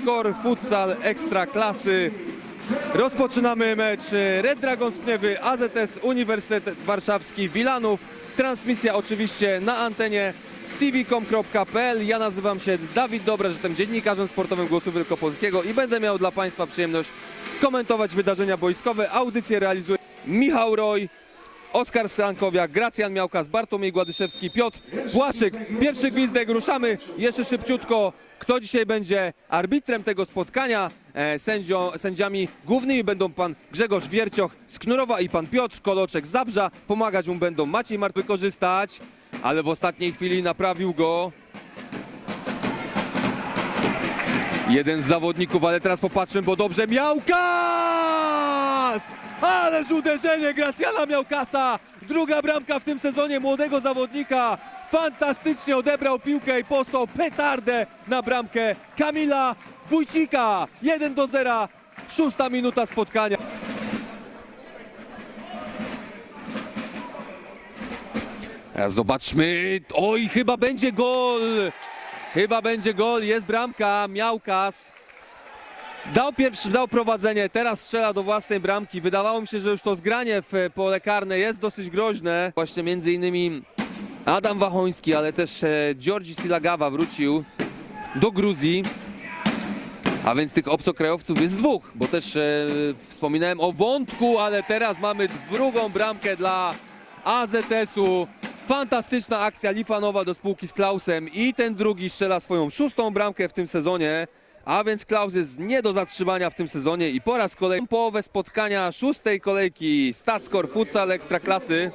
Statscore Futsal Ekstra Klasy. Rozpoczynamy mecz Red Dragons Pniewy, AZS Uniwersytet Warszawski Wilanów. Transmisja oczywiście na antenie tvcom.pl. Ja nazywam się Dawid Dobraż, jestem dziennikarzem sportowym Głosu Wielkopolskiego i będę miał dla Państwa przyjemność komentować wydarzenia boiskowe. Audycję realizuje Michał Roj, Oskar Sankowiak, Gracjan Miałkas, Bartłomiej Gładyszewski, Piotr Błaszczyk. Pierwszy gwizdek, ruszamy jeszcze szybciutko. Kto dzisiaj będzie arbitrem tego spotkania? E, sędzio, sędziami głównymi będą pan Grzegorz Wiercioch z Knurowa i pan Piotr Koloczek z Zabrza. Pomagać mu będą Maciej Mart wykorzystać, ale w ostatniej chwili naprawił go Jeden z zawodników, ale teraz popatrzmy, bo dobrze Miałkas! Ależ uderzenie Gracjana Miałkasa! Druga bramka w tym sezonie młodego zawodnika. Fantastycznie odebrał piłkę i postał petardę na bramkę Kamila Wójcika. 1 do 0, szósta minuta spotkania. Zobaczmy. Oj, chyba będzie gol. Chyba będzie gol, jest bramka, Miałkas. Dał pierwszy, dał prowadzenie, teraz strzela do własnej bramki. Wydawało mi się, że już to zgranie w e, pole karne jest dosyć groźne. Właśnie między innymi Adam Wachoński, ale też e, Georgi Silagawa wrócił do Gruzji. A więc tych obcokrajowców jest dwóch, bo też e, wspominałem o wątku, ale teraz mamy drugą bramkę dla AZS-u. Fantastyczna akcja Lifanowa do spółki z Klausem i ten drugi strzela swoją szóstą bramkę w tym sezonie. A więc Klaus jest nie do zatrzymania w tym sezonie i po raz kolejny połowę spotkania szóstej kolejki Statscore Futsal Ekstraklasy.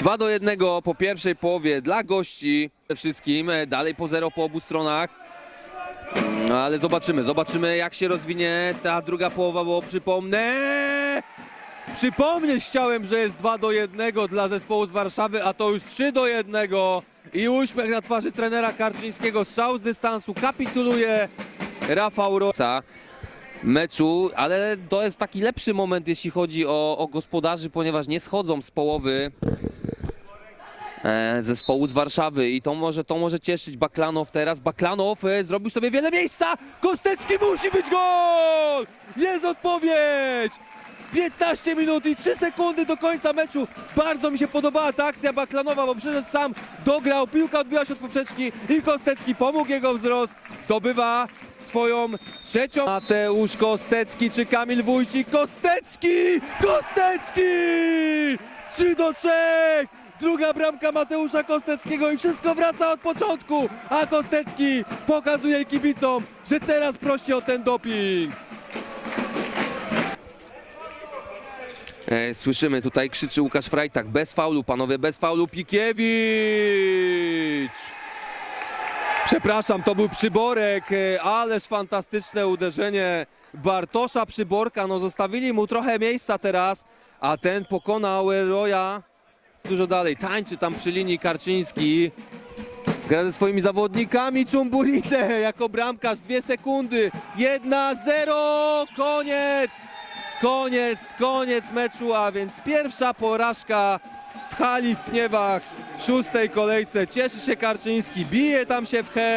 2 do 1 po pierwszej połowie dla gości. Wszystkim dalej po 0 po obu stronach. No ale zobaczymy, zobaczymy jak się rozwinie ta druga połowa, bo przypomnę. Przypomnieć chciałem, że jest 2 do 1 dla zespołu z Warszawy, a to już 3 do 1 i uśmiech na twarzy trenera Karczyńskiego. Strzał z dystansu kapituluje Rafał Roca meczu, ale to jest taki lepszy moment, jeśli chodzi o, o gospodarzy, ponieważ nie schodzą z połowy e, zespołu z Warszawy i to może, to może cieszyć Baklanow teraz. Baklanow e, zrobił sobie wiele miejsca. Kostecki musi być gol! Jest odpowiedź! 15 minut i 3 sekundy do końca meczu. Bardzo mi się podobała ta akcja Baklanowa, bo przyszedł sam, dograł, piłka odbiła się od poprzeczki i Kostecki pomógł jego wzrost. Zdobywa swoją trzecią. Mateusz Kostecki czy Kamil Wójcik? Kostecki! Kostecki! 3 do 3! Druga bramka Mateusza Kosteckiego i wszystko wraca od początku. A Kostecki pokazuje kibicom, że teraz prosi o ten doping. Słyszymy tutaj krzyczy Łukasz Frajtak. Bez faulu, panowie, bez faulu. Pikiewicz! Przepraszam, to był przyborek, e, ależ fantastyczne uderzenie Bartosza Przyborka. No zostawili mu trochę miejsca teraz, a ten pokonał Roya dużo dalej. Tańczy tam przy linii Karczyński. Gra ze swoimi zawodnikami Czumburite jako bramkarz. Dwie sekundy. Jedna, zero. Koniec. Koniec, koniec meczu, a więc pierwsza porażka w hali w Pniewach w szóstej kolejce. Cieszy się Karczyński, bije tam się w he.